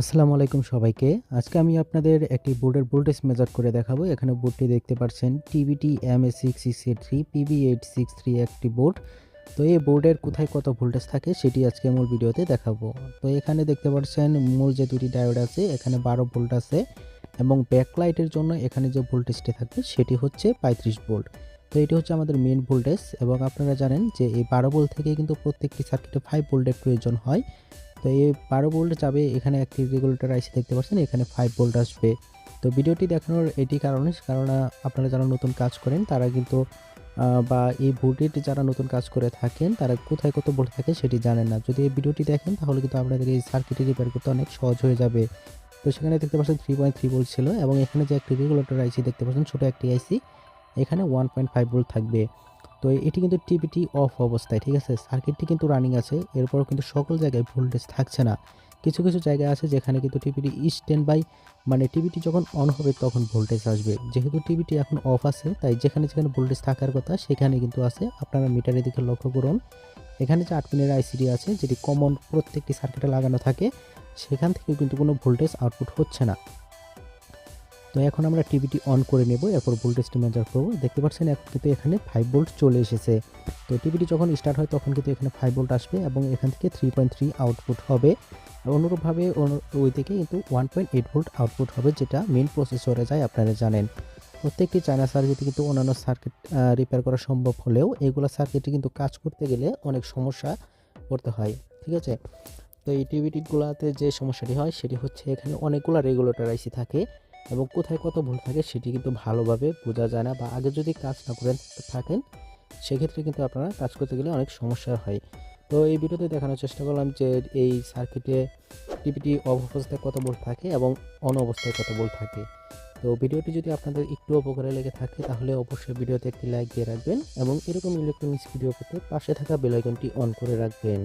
আসসালামু আলাইকুম সবাইকে। আজকে আমি আপনাদের একটি বোর্ডের ভোল্টেজ মেজার করে দেখাবো। এখানে বোর্ডটি দেখতে পাচ্ছেন টিভিটি M A six six three PB eight six three একটি বোর্ড। তো এই বোর্ডের কোথায় কত ভোল্টেজ থাকে সেটি আজকে মূল ভিডিওতে দেখাবো। তো এখানে দেখতে পাচ্ছেন, মূল যে দুটি ডায়োড আছে, এখানে বারো ভোল্ট আছে এবং ব্যাকলাইটের জন্য এখানে যে ভোল্টেজটি থাকবে সেটি হচ্ছে পঁয়ত্রিশ ভোল্ট। তো এটি হচ্ছে আমাদের মেন ভোল্টেজ এবং আপনারা জানেন যে এই বারো ভোল্ট থেকে কিন্তু প্রত্যেকটি সার্কিটে ফাইভ ভোল্টের প্রয়োজন হয়। তো এই বারো ভোল্ট যাবে এখানে একটি রেগুলেটর আইসি দেখতে পাচ্ছেন, এখানে ফাইভ ভোল্ট আসবে। তো ভিডিওটি দেখানোর এটি কারণে, কারণ আপনারা যারা নতুন কাজ করেন, তারা কিন্তু বা এই বোর্ডের যারা নতুন কাজ করে থাকেন, তারা কোথায় কত ভোল্ট থাকে সেটি জানেন না। যদি এই ভিডিওটি দেখেন, তাহলে কিন্তু আপনাদের এই সার্কিটে রিপেয়ার করতে অনেক সহজ হয়ে যাবে। তো সেখানে দেখতে পাচ্ছেন থ্রি পয়েন্ট থ্রি ভোল্ট ছিল, এবং এখানে যে একটি রেগুলেটর আইসি দেখতে পাচ্ছেন, ছোটো একটি আইসি এখানে ওয়ান পয়েন্ট ফাইভ ভোল্ট থাকবে। তো এটি কিন্তু টিভিটি অফ অবস্থায়, ঠিক আছে? সার্কিটটি কিন্তু রানিং আছে, এরপরও কিন্তু সকল জায়গায় ভোল্টেজ থাকছে না। কিছু কিছু জায়গায় আছে যেখানে কিন্তু টিভিটি স্ট্যান্ড বাই মানে টিভিটি যখন অন হবে তখন ভোল্টেজ আসবে। যেহেতু টিভিটি এখন অফ আছে, তাই যেখানে যেখানে ভোল্টেজ থাকার কথা সেখানে কিন্তু আছে। আপনারা মিটারের দিকে লক্ষ্য করুন। এখানে যে আট পিনের আইসিডি আছে, যেটি কমন প্রত্যেকটি সার্কিটে লাগানো থাকে, সেখান থেকে কিন্তু কোনো ভোল্টেজ আউটপুট হচ্ছে না। তো এখন আমরা টিভিটি অন করে নেব, এরপর ভোল্টেজটি মেজার করব। দেখতে পাচ্ছেন এখন কিন্তু এখানে ফাইভ ভোল্ট চলে এসেছে। তো টিভিটি যখন স্টার্ট হয়, তখন কিন্তু এখানে ফাইভ ভোল্ট আসবে এবং এখান থেকে থ্রি পয়েন্ট থ্রি আউটপুট হবে। অনুরূপভাবে ওই থেকে কিন্তু one point eight volt output হবে, যেটা মেন প্রসেসরে যায়, আপনারা জানেন। প্রত্যেকটি চায়না সার্কিটে কিন্তু অন্যান্য সার্কিট রিপেয়ার করা সম্ভব হলেও এগুলো সার্কিটে কিন্তু কাজ করতে গেলে অনেক সমস্যা করতে হয়, ঠিক আছে? তো এই টিভিটিগুলোতে যে সমস্যাটি হয়, সেটি হচ্ছে এখানে অনেকগুলো রেগুলেটর আইসি থাকে। এবং কোথায় কত ভুল থাকে সেটি কিন্তু ভালোভাবে বোঝা যায় না বা আগে যদি কাজ না করে থাকেন, সেক্ষেত্রে কিন্তু আপনারা কাজ করতে গেলে অনেক সমস্যা হয়। তো এই ভিডিওতে দেখানোর চেষ্টা করলাম যে এই সার্কিটে টিভিটি অফ অবস্থায় কত ভোল্ট থাকে এবং অন অবস্থায় কত ভোল্ট থাকে। তো ভিডিওটি যদি আপনাদের একটু উপকারে লেগে থাকে, তাহলে অবশ্যই ভিডিওতে একটি লাইক দিয়ে রাখবেন এবং এরকম ইলেকট্রনিক্স ভিডিও পেতে পাশে থাকা বেল আইকনটি অন করে রাখবেন।